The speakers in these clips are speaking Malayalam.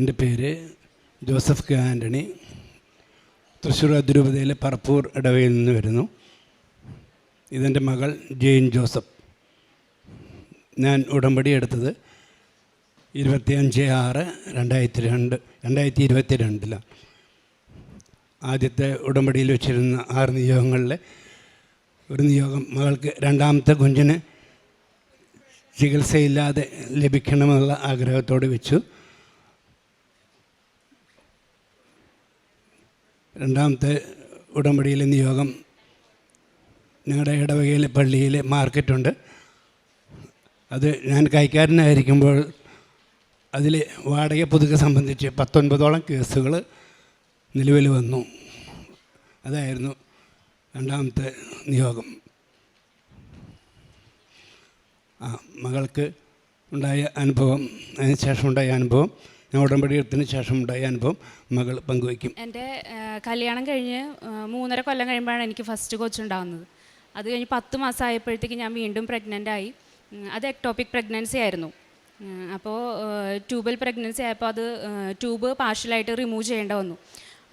എന്റെ പേര് ജോസഫ് കെ ആന്റണി. തൃശ്ശൂർ അതിരൂപതയിലെ പറപ്പൂർ ഇടവയിൽ നിന്ന് വരുന്നു. ഇതെന്റെ മകൾ ജെയിൻ ജോസഫ്. ഞാൻ ഉടമ്പടി എടുത്തത് ഇരുപത്തിയഞ്ച് ആറ് രണ്ടായിരത്തി രണ്ട് രണ്ടായിരത്തി ഇരുപത്തി രണ്ടിലാണ് ആദ്യത്തെ ഉടമ്പടിയിൽ വെച്ചിരുന്ന ആറ് നിയോഗങ്ങളിലെ ഒരു നിയോഗം മകൾക്ക് രണ്ടാമത്തെ കുഞ്ഞിന് ചികിത്സയില്ലാതെ ലഭിക്കണമെന്നുള്ള ആഗ്രഹത്തോട് വെച്ചു. രണ്ടാമത്തെ ഉടമ്പടിയിലെ നിയോഗം ഞങ്ങളുടെ ഇടവകയിലെ പള്ളിയിൽ മാർക്കറ്റുണ്ട്. അത് ഞാൻ കൈക്കാരനായിരിക്കുമ്പോൾ അതിൽ വാടക പുതുക്ക സംബന്ധിച്ച് പത്തൊൻപതോളം കേസുകൾ നിലവിൽ വന്നു. അതായിരുന്നു രണ്ടാമത്തെ നിയോഗം. ആ മകൾക്ക് ഉണ്ടായ അനുഭവം അതിന് ശേഷം ഉണ്ടായ അനുഭവം ഞാൻ ഉടമ്പടി എടുത്തതിന് ശേഷം ഉണ്ടായ അനുഭവം മകൾ പങ്കുവയ്ക്കും. എന്റെ കല്യാണം കഴിഞ്ഞ് മൂന്നര കൊല്ലം കഴിയുമ്പോഴാണ് എനിക്ക് ഫസ്റ്റ് കൊച്ചുണ്ടാകുന്നത് അത് കഴിഞ്ഞ് പത്ത് മാസം ആയപ്പോഴത്തേക്ക് ഞാൻ വീണ്ടും പ്രഗ്നന്റ് ആയി. അത് എക്ടോപ്പിക് പ്രഗ്നൻസി ആയിരുന്നു. അപ്പോൾ ട്യൂബൽ പ്രഗ്നൻസി ആയപ്പോൾ അത് ട്യൂബ് പാർഷ്യലായിട്ട് റിമൂവ് ചെയ്യേണ്ട വന്നു.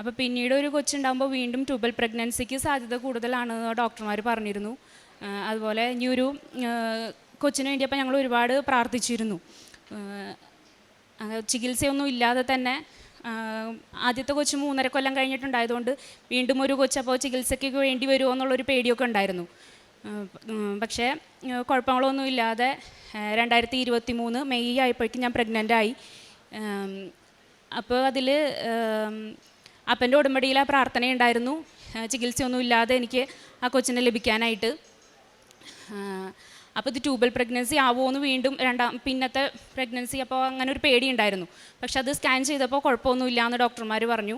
അപ്പോൾ പിന്നീട് ഒരു കൊച്ചുണ്ടാകുമ്പോൾ വീണ്ടും ട്യൂബൽ പ്രഗ്നൻസിക്ക് സാധ്യത കൂടുതലാണ് ഡോക്ടർമാർ പറഞ്ഞിരുന്നു. അതുപോലെ ഇനി ഒരു കൊച്ചിന് വേണ്ടിയപ്പോൾ ഞങ്ങൾ ഒരുപാട് പ്രാർത്ഥിച്ചിരുന്നു. ചികിത്സയൊന്നും ഇല്ലാതെ തന്നെ ആദ്യത്തെ കൊച്ച് മൂന്നര കൊല്ലം കഴിഞ്ഞിട്ടുണ്ടായതുകൊണ്ട് വീണ്ടും ഒരു കൊച്ചപ്പോൾ ചികിത്സയ്ക്ക് വേണ്ടി വരുമോ എന്നുള്ളൊരു പേടിയൊക്കെ ഉണ്ടായിരുന്നു. പക്ഷേ കുഴപ്പങ്ങളൊന്നും ഇല്ലാതെ രണ്ടായിരത്തി ഇരുപത്തി മൂന്ന് മെയ് ആയപ്പോഴേക്കും ഞാൻ പ്രഗ്നന്റ് ആയി. അപ്പോൾ അതിൽ അപ്പന്റെ ഉടമ്പടിയിൽ ആ പ്രാർത്ഥനയുണ്ടായിരുന്നു ചികിത്സയൊന്നും ഇല്ലാതെ എനിക്ക് ആ കൊച്ചിനെ ലഭിക്കാനായിട്ട്. അപ്പോൾ ഇത് ട്യൂബൽ പ്രഗ്നൻസി ആവുമോ വീണ്ടും രണ്ടാം പിന്നത്തെ പ്രഗ്നൻസി അപ്പോൾ അങ്ങനെ ഒരു പേടി ഉണ്ടായിരുന്നു. പക്ഷെ അത് സ്കാൻ ചെയ്തപ്പോൾ കുഴപ്പമൊന്നുമില്ല എന്ന് ഡോക്ടർമാർ പറഞ്ഞു.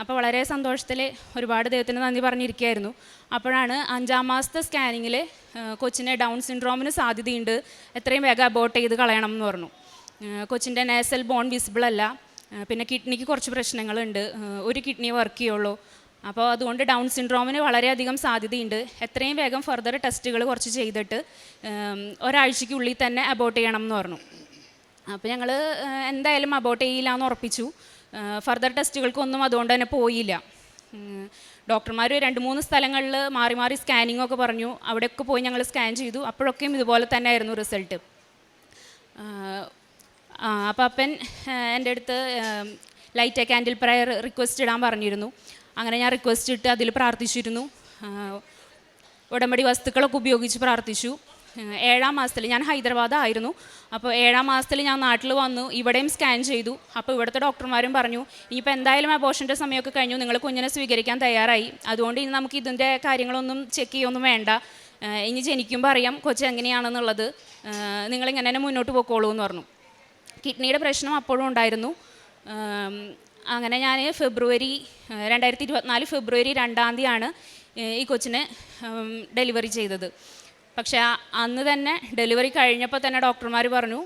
അപ്പോൾ വളരെ സന്തോഷത്തിൽ ഒരുപാട് ദൈവത്തിന് നന്ദി പറഞ്ഞിരിക്കുകയായിരുന്നു. അപ്പോഴാണ് അഞ്ചാം മാസത്തെ സ്കാനിങ്ങിൽ കൊച്ചിന്റെ ഡൗൺ സിൻഡ്രോമിന് സാധ്യതയുണ്ട്. എത്രയും വേഗം അബോട്ട് ചെയ്ത് കളയണം എന്ന് പറഞ്ഞു. കൊച്ചിന്റെ നേസൽ ബോൺ വിസിബിൾ അല്ല. പിന്നെ കിഡ്നിക്ക് കുറച്ച് പ്രശ്നങ്ങളുണ്ട്. ഒരു കിഡ്നി വർക്ക് ചെയ്യുള്ളൂ. അപ്പോൾ അതുകൊണ്ട് ഡൗൺ സിൻഡ്രോമിന് വളരെയധികം സാധ്യതയുണ്ട്. എത്രയും വേഗം ഫർദർ ടെസ്റ്റുകൾ കുറച്ച് ചെയ്തിട്ട് ഒരാഴ്ചയ്ക്കുള്ളിൽ തന്നെ അബോട്ട് ചെയ്യണം എന്ന് പറഞ്ഞു. അപ്പോൾ ഞങ്ങൾ എന്തായാലും അബോട്ട് ചെയ്യില്ല എന്ന് ഉറപ്പിച്ചു. ഫർദർ ടെസ്റ്റുകൾക്കൊന്നും അതുകൊണ്ട് തന്നെ പോയില്ല. ഡോക്ടർമാർ രണ്ട് മൂന്ന് സ്ഥലങ്ങളിൽ മാറി മാറി സ്കാനിങ് ഒക്കെ പറഞ്ഞു. അവിടെയൊക്കെ പോയി ഞങ്ങൾ സ്കാൻ ചെയ്തു. അപ്പോഴൊക്കെയും ഇതുപോലെ തന്നെ ആയിരുന്നു റിസൾട്ട് അപ്പോൾ അപ്പൻ എന്റെ അടുത്ത് light a candle prayer request ഇടാൻ പറഞ്ഞിരുന്നു. അങ്ങനെ ഞാൻ റിക്വസ്റ്റ് ഇട്ട് അതിൽ പ്രാർത്ഥിച്ചിരുന്നു. ഉടമ്പടി വസ്തുക്കളൊക്കെ ഉപയോഗിച്ച് പ്രാർത്ഥിച്ചു. ഏഴാം മാസത്തിൽ ഞാൻ ഹൈദരാബാദായിരുന്നു അപ്പോൾ ഏഴാം മാസത്തിൽ ഞാൻ നാട്ടിൽ വന്നു ഇവിടെയും സ്കാൻ ചെയ്തു. അപ്പോൾ ഇവിടുത്തെ ഡോക്ടർമാരും പറഞ്ഞു ഇനിയിപ്പോൾ എന്തായാലും അബോഷന്റെ സമയമൊക്കെ കഴിഞ്ഞു നിങ്ങൾ കുഞ്ഞിനെ സ്വീകരിക്കാൻ തയ്യാറായി. അതുകൊണ്ട് ഇനി നമുക്ക് ഇതിന്റെ കാര്യങ്ങളൊന്നും ചെക്ക് ചെയ്യൊന്നും വേണ്ട. ഇനി ജനിക്കുമ്പോൾ അറിയാം കൊച്ചു എങ്ങനെയാണെന്നുള്ളത്. നിങ്ങളിങ്ങനെ തന്നെ മുന്നോട്ട് പോയിക്കോളൂ എന്ന് പറഞ്ഞു. കിഡ്നിയുടെ പ്രശ്നം അപ്പോഴും ഉണ്ടായിരുന്നു. അങ്ങനെ ഞാൻ ഫെബ്രുവരി രണ്ടായിരത്തി ഇരുപത്തിനാല് ഫെബ്രുവരി രണ്ടാം തീയതിയാണ് ഈ കൊച്ചിനെ ഡെലിവറി ചെയ്തത്. പക്ഷേ അന്ന് തന്നെ ഡെലിവറി കഴിഞ്ഞപ്പോൾ തന്നെ ഡോക്ടർമാർ പറഞ്ഞു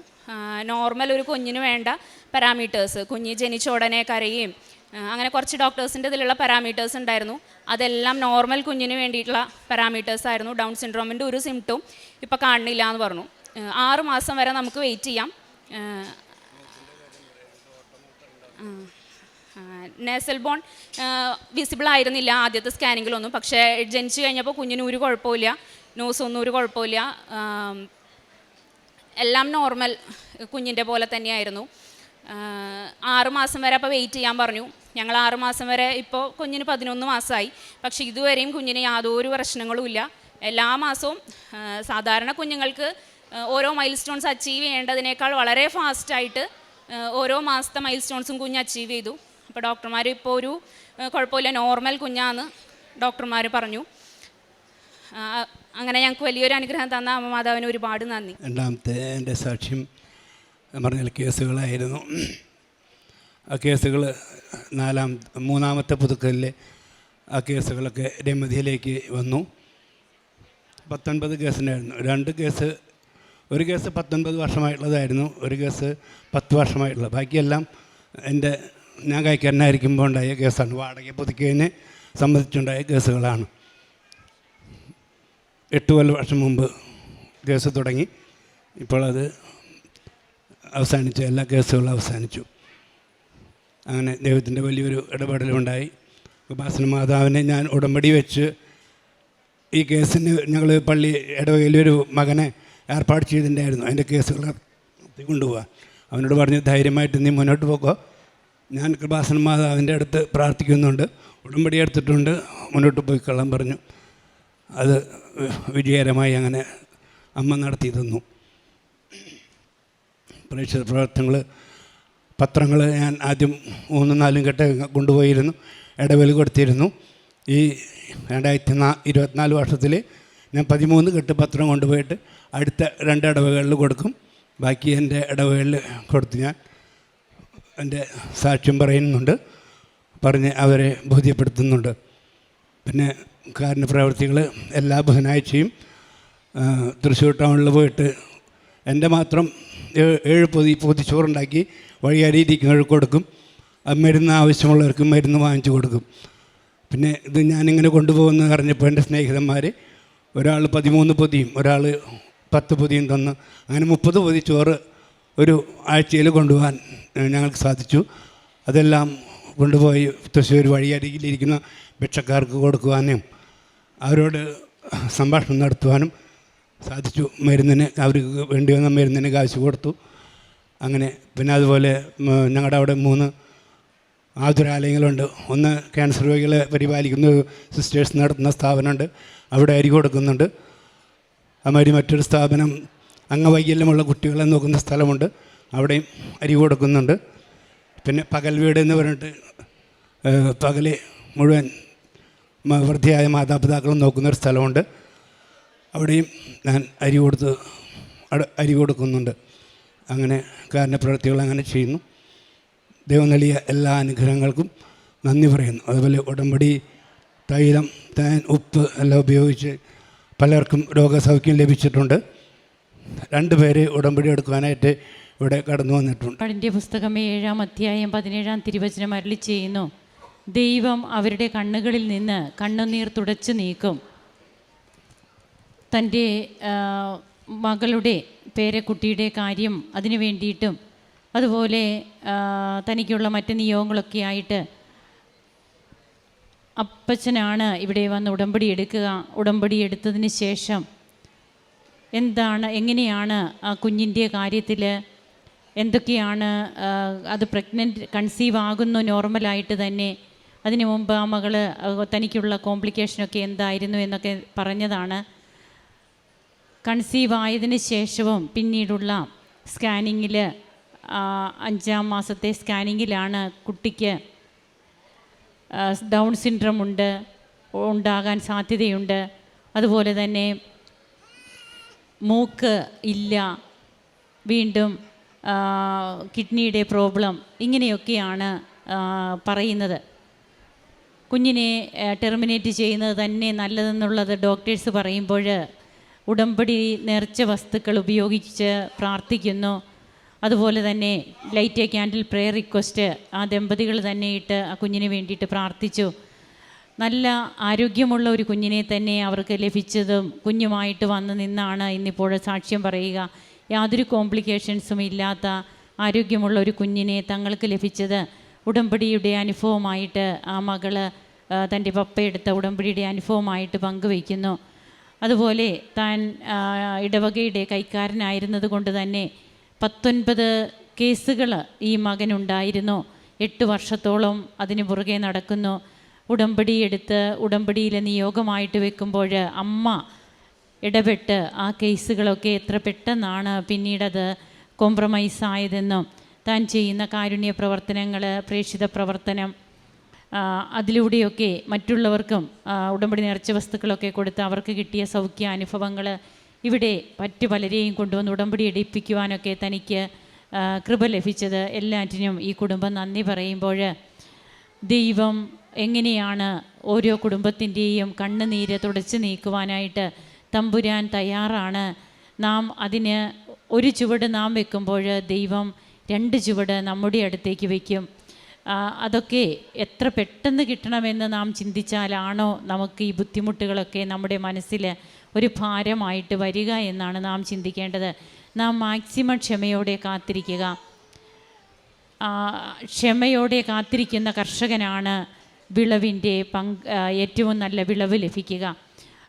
നോർമൽ ഒരു കുഞ്ഞിന് വേണ്ട പാരാമീറ്റേഴ്സ്. കുഞ്ഞ് ജനിച്ച ഉടനെ കരയും അങ്ങനെ കുറച്ച് ഡോക്ടേഴ്സിന്റെ ഇതിലുള്ള പാരാമീറ്റേഴ്സ് ഉണ്ടായിരുന്നു. അതെല്ലാം നോർമൽ കുഞ്ഞിന് വേണ്ടിയിട്ടുള്ള പാരാമീറ്റേഴ്സ് ആയിരുന്നു. ഡൗൺ സിൻഡ്രോമിന്റെ ഒരു സിംറ്റവും ഇപ്പോൾ കാണുന്നില്ല എന്ന് പറഞ്ഞു. ആറ് മാസം വരെ നമുക്ക് വെയിറ്റ് ചെയ്യാം. ആ, നേസൽ ബോൺ വിസിബിൾ ആയിരുന്നില്ല ആദ്യത്തെ സ്കാനിങ്ങിലൊന്നും പക്ഷേ ജനിച്ചു കഴിഞ്ഞപ്പോൾ കുഞ്ഞിന് ഒരു കുഴപ്പമില്ല നോസൊന്നും ഒരു കുഴപ്പമില്ല. എല്ലാം നോർമൽ കുഞ്ഞിന്റെ പോലെ തന്നെയായിരുന്നു. ആറുമാസം ആറ് മാസം വരെ അപ്പോൾ വെയിറ്റ് ചെയ്യാൻ പറഞ്ഞു. ഞങ്ങൾ ആറുമാസം വരെ ഇപ്പോൾ കുഞ്ഞിന് പതിനൊന്ന് മാസമായി. പക്ഷേ ഇതുവരെയും കുഞ്ഞിന് യാതൊരു പ്രശ്നങ്ങളുമില്ല എല്ലാ മാസവും സാധാരണ കുഞ്ഞുങ്ങൾക്ക് ഓരോ മൈൽ സ്റ്റോൺസ് അച്ചീവ് ചെയ്യേണ്ടതിനേക്കാൾ വളരെ ഫാസ്റ്റായിട്ട് ഓരോ മാസത്തെ മൈൽ സ്റ്റോൺസും കുഞ്ഞ് അച്ചീവ് ചെയ്തു. അപ്പോൾ ഡോക്ടർമാർ ഇപ്പോൾ ഒരു കുഴപ്പമില്ല നോർമൽ കുഞ്ഞാന്ന് ഡോക്ടർമാർ പറഞ്ഞു. അങ്ങനെ ഞങ്ങൾക്ക് വലിയൊരു അനുഗ്രഹം തന്ന അമ്മ മാതാവിന് ഒരുപാട് നന്ദി. രണ്ടാമത്തെ എന്റെ സാക്ഷ്യം പറഞ്ഞ കേസുകളായിരുന്നു. ആ കേസുകൾ നാലാം മൂന്നാമത്തെ പുതുക്കലിലെ ആ കേസുകളൊക്കെ രമതിയിലേക്ക് വന്നു. പത്തൊൻപത് കേസുണ്ടായിരുന്നു രണ്ട് കേസ് ഒരു കേസ് പത്തൊൻപത് വർഷമായിട്ടുള്ളതായിരുന്നു ഒരു കേസ് പത്ത് വർഷമായിട്ടുള്ളത് ബാക്കിയെല്ലാം എന്റെ ഞാൻ കൈക്കാരനായിരിക്കുമ്പോൾ ഉണ്ടായ കേസാണ്. വാടക പുതുക്കിയതിനെ സംബന്ധിച്ചുണ്ടായ കേസുകളാണ്. എട്ട് കൊല്ലം വർഷം മുമ്പ് കേസ് തുടങ്ങി. ഇപ്പോൾ അത് അവസാനിച്ചു എല്ലാ കേസുകളും അവസാനിച്ചു. അങ്ങനെ ദൈവത്തിന്റെ വലിയൊരു ഇടപെടലുണ്ടായി. ഉപാസന മാതാവിനെ ഞാൻ ഉടമ്പടി വെച്ച് ഈ കേസിന് ഞങ്ങൾ പള്ളി ഇടവകയിലൊരു മകനെ ഏർപ്പാട് ചെയ്തിട്ടുണ്ടായിരുന്നു. അതിന്റെ കേസുകൾ കൊണ്ടുപോവാ. അവനോട് പറഞ്ഞ് ധൈര്യമായിട്ട് നീ മുന്നോട്ട് പോക്കോ. ഞാൻ കൃപാസന മാതാവിന്റെ അടുത്ത് പ്രാർത്ഥിക്കുന്നുണ്ട്. ഉടമ്പടി എടുത്തിട്ടുണ്ട്. മുന്നോട്ട് പോയി കള്ളം പറഞ്ഞു. അത് വിജയകരമായി അങ്ങനെ അമ്മ നടത്തി തന്നു. പ്രേക്ഷിത പ്രവർത്തനങ്ങൾ പത്രങ്ങൾ ഞാൻ ആദ്യം മൂന്നും നാലും കെട്ട് കൊണ്ടുപോയിരുന്നു. ഇടവേൽ കൊടുത്തിരുന്നു. ഈ രണ്ടായിരത്തി നാ ഇരുപത്തിനാല് വർഷത്തിൽ ഞാൻ പതിമൂന്ന് കെട്ട് പത്രം കൊണ്ടുപോയിട്ട് അടുത്ത രണ്ട് ഇടവകളിൽ കൊടുക്കും. ബാക്കി എന്റെ ഇടവകളിൽ കൊടുത്ത് ഞാൻ. എന്റെ സാക്ഷ്യം പറയുന്നുണ്ട്. പറഞ്ഞ് അവരെ ബോധ്യപ്പെടുത്തുന്നുണ്ട്. പിന്നെ കാരണ പ്രവർത്തികൾ എല്ലാ ബുധനാഴ്ചയും തൃശ്ശൂർ ടൗണിൽ പോയിട്ട് എന്റെ മാത്രം ഏഴ് പൊതി പൊതിച്ചോറുണ്ടാക്കി വഴിയരിയിരിക്കുന്നവർക്ക് കൊടുക്കും. ആ മരുന്ന് ആവശ്യമുള്ളവർക്ക് മരുന്ന് വാങ്ങിച്ചു കൊടുക്കും. പിന്നെ ഇത് ഞാനിങ്ങനെ കൊണ്ടുപോകുന്ന അറിഞ്ഞപ്പോൾ എന്റെ സ്നേഹിതന്മാർ ഒരാൾ പതിമൂന്ന് പൊതിയും ഒരാൾ പത്ത് പൊതിയും തന്ന്. അങ്ങനെ മുപ്പത് പൊതി ചോറ് ഒരു ആഴ്ചയിൽ കൊണ്ടുപോകാൻ ഞങ്ങൾക്ക് സാധിച്ചു. അതെല്ലാം കൊണ്ടുപോയി തൃശ്ശൂർ വഴിയരികിലിരിക്കുന്ന ഭിക്ഷക്കാർക്ക് കൊടുക്കുവാനും അവരോട് സംഭാഷണം നടത്തുവാനും സാധിച്ചു. മരുന്നിന് അവർക്ക് വേണ്ടി വന്ന മരുന്നിന് കാശ് കൊടുത്തു. അങ്ങനെ പിന്നെ അതുപോലെ ഞങ്ങളുടെ അവിടെ മൂന്ന് ആതുരാലയങ്ങളുണ്ട്. ഒന്ന് ക്യാൻസർ രോഗികളെ പരിപാലിക്കുന്ന സിസ്റ്റേഴ്സ് നടത്തുന്ന സ്ഥാപനമുണ്ട്. അവിടെ അരി കൊടുക്കുന്നുണ്ട്. അതുമാതിരി മറ്റൊരു സ്ഥാപനം അംഗവൈകല്യമുള്ള കുട്ടികളെ നോക്കുന്ന സ്ഥലമുണ്ട്. അവിടെയും അരി കൊടുക്കുന്നുണ്ട്. പിന്നെ പകൽ വീട് എന്ന് പറഞ്ഞിട്ട് പകലെ മുഴുവൻ വൃദ്ധയായ മാതാപിതാക്കളും നോക്കുന്ന ഒരു സ്ഥലമുണ്ട്. അവിടെയും ഞാൻ അരി കൊടുത്ത് അരി കൊടുക്കുന്നുണ്ട്. അങ്ങനെ കാരണപ്രവൃത്തികൾ അങ്ങനെ ചെയ്യുന്നു. ദൈവം നൽകിയ എല്ലാ അനുഗ്രഹങ്ങൾക്കും നന്ദി പറയുന്നു. അതുപോലെ ഉടമ്പടി തൈലം തേൻ ഉപ്പ് എല്ലാം ഉപയോഗിച്ച് പലർക്കും രോഗസൗഖ്യം ലഭിച്ചിട്ടുണ്ട്. രണ്ട് പേര് ഉടമ്പടി എടുക്കുവാനായിട്ട് ഇവിടെ കടന്നു വന്നിട്ടുണ്ട്. പാടിന്റെ പുസ്തകം ഏഴാം അധ്യായം പതിനേഴാം തിരുവചനം അരളി ചെയ്യുന്നു. ദൈവം അവരുടെ കണ്ണുകളിൽ നിന്ന് കണ്ണുനീർ തുടച്ചു നീക്കും. തന്റെ മകളുടെ പേരക്കുട്ടിയുടെ കാര്യം അതിനു വേണ്ടിയിട്ടും അതുപോലെ തനിക്കുള്ള മറ്റ് നിയോഗങ്ങളൊക്കെ ആയിട്ട് അപ്പച്ചനാണ് ഇവിടെ വന്ന് ഉടമ്പടി എടുക്കുക. ഉടമ്പടി എടുത്തതിന് ശേഷം എന്താണ് എങ്ങനെയാണ് ആ കുഞ്ഞിന്റെ കാര്യത്തിൽ എന്തൊക്കെയാണ് അത് പ്രഗ്നന്റ് കൺസീവ് ആകുന്നു നോർമലായിട്ട് തന്നെ. അതിനു മുമ്പ് ആ മകൾ ആ, തനിക്കുള്ള കോംപ്ലിക്കേഷനൊക്കെ എന്തായിരുന്നു എന്നൊക്കെ പറഞ്ഞതാണ്. കൺസീവ് ആയതിന് ശേഷവും പിന്നീടുള്ള സ്കാനിങ്ങിൽ അഞ്ചാം മാസത്തെ സ്കാനിങ്ങിലാണ് കുട്ടിക്ക് ഡൗൺ സിൻഡ്രം ഉണ്ട് ഉണ്ടാകാൻ സാധ്യതയുണ്ട്. അതുപോലെ തന്നെ മൂക്ക് ഇല്ല. വീണ്ടും കിഡ്നിയുടെ പ്രോബ്ലം ഇങ്ങനെയൊക്കെയാണ് പറയുന്നത്. കുഞ്ഞിനെ ടെർമിനേറ്റ് ചെയ്യുന്നത് തന്നെ നല്ലതെന്നുള്ളത് ഡോക്ടേഴ്സ് പറയുമ്പോൾ ഉടമ്പടി നേർച്ച വസ്തുക്കൾ ഉപയോഗിച്ച് പ്രാർത്ഥിക്കുന്നു. അതുപോലെ തന്നെ ലൈറ്റ് ക്യാൻഡിൽ പ്രെയർ റിക്വസ്റ്റ് ആ ദമ്പതികൾ തന്നെ ഇട്ട് ആ കുഞ്ഞിന് വേണ്ടിയിട്ട് പ്രാർത്ഥിച്ചു. നല്ല ആരോഗ്യമുള്ള ഒരു കുഞ്ഞിനെ തന്നെ അവർക്ക് ലഭിച്ചതും കുഞ്ഞുമായിട്ട് വന്ന് നിന്നാണ് ഇന്നിപ്പോൾ സാക്ഷ്യം പറയുക. യാതൊരു കോംപ്ലിക്കേഷൻസും ഇല്ലാത്ത ആരോഗ്യമുള്ള ഒരു കുഞ്ഞിനെ തങ്ങൾക്ക് ലഭിച്ചത് ഉടമ്പടിയുടെ അനുഭവമായിട്ട് ആ മകൾ തന്റെ പപ്പ എടുത്ത ഉടമ്പടിയുടെ അനുഭവമായിട്ട് പങ്കുവയ്ക്കുന്നു. അതുപോലെ താൻ ഇടവകയുടെ കൈക്കാരനായിരുന്നത് കൊണ്ട് തന്നെ പത്തൊൻപത് കേസുകൾ ഈ മകനുണ്ടായിരുന്നു എട്ട് വർഷത്തോളം അതിന് പുറകെ നടക്കുന്നു. ഉടമ്പടി എടുത്ത് ഉടമ്പടിയിലെ നിയോഗമായിട്ട് വെക്കുമ്പോൾ അമ്മ ഇടപെട്ട് ആ കേസുകളൊക്കെ എത്ര പെട്ടെന്നാണ് പിന്നീടത് കോംപ്രമൈസ് ആയതെന്നും താൻ ചെയ്യുന്ന കാരുണ്യ പ്രവർത്തനങ്ങൾ പ്രേക്ഷിത പ്രവർത്തനം അതിലൂടെയൊക്കെ മറ്റുള്ളവർക്കും ഉടമ്പടി നേർച്ച വസ്തുക്കളൊക്കെ കൊടുത്ത് അവർക്ക് കിട്ടിയ സൗഖ്യ അനുഭവങ്ങൾ ഇവിടെ മറ്റു പലരെയും കൊണ്ടുവന്ന് ഉടമ്പടി എടുപ്പിക്കുവാനൊക്കെ തനിക്ക് കൃപ ലഭിച്ചത് എല്ലാറ്റിനും ഈ കുടുംബം നന്ദി പറയുമ്പോൾ ദൈവം എങ്ങനെയാണ് ഓരോ കുടുംബത്തിന്റെയും കണ്ണുനീര് തുടച്ചു നീക്കുവാനായിട്ട് തമ്പുരാൻ തയ്യാറാണ്. നാം അതിന് ഒരു ചുവട് നാം വെക്കുമ്പോൾ ദൈവം രണ്ട് ചുവട് നമ്മുടെ അടുത്തേക്ക് വയ്ക്കും അതൊക്കെ എത്ര പെട്ടെന്ന് കിട്ടണമെന്ന് നാം ചിന്തിച്ചാലാണോ നമുക്ക് ഈ ബുദ്ധിമുട്ടുകളൊക്കെ നമ്മുടെ മനസ്സിൽ ഒരു ഭാരമായിട്ട് വരിക എന്നാണ് നാം ചിന്തിക്കേണ്ടത്. നാം മാക്സിമം ക്ഷമയോടെ കാത്തിരിക്കുക. ക്ഷമയോടെ കാത്തിരിക്കുന്ന കർഷകനാണ് വിളവിന്റെ പങ്ക് ഏറ്റവും നല്ല വിളവ് ലഭിക്കുക.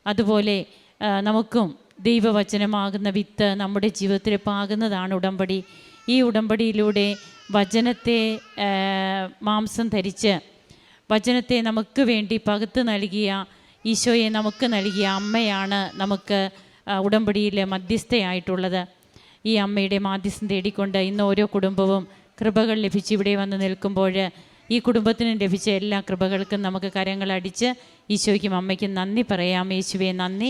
അതുപോലെ നമുക്കും ദൈവവചനമാകുന്ന വിത്ത് നമ്മുടെ ജീവിതത്തിൽ പാകുന്നതാണ് ഉടമ്പടി. ഈ ഉടമ്പടിയിലൂടെ വചനത്തെ മാംസം ധരിച്ച് വചനത്തെ നമുക്ക് വേണ്ടി പകുത്ത് നൽകിയ ഈശോയെ നമുക്ക് നൽകിയ അമ്മയാണ് നമുക്ക് ഉടമ്പടിയിലെ മധ്യസ്ഥയായിട്ടുള്ളത്. ഈ അമ്മയുടെ മാധ്യസ്ഥം തേടിക്കൊണ്ട് ഇന്ന് ഓരോ കുടുംബവും കൃപകൾ ലഭിച്ച് ഇവിടെ വന്ന് നിൽക്കുമ്പോൾ ഈ കുടുംബത്തിനും ലഭിച്ച എല്ലാ കൃപകൾക്കും നമുക്ക് കരങ്ങളടിച്ച് ഈശോയ്ക്കും അമ്മയ്ക്കും നന്ദി പറയാം. യേശുവെ നന്ദി.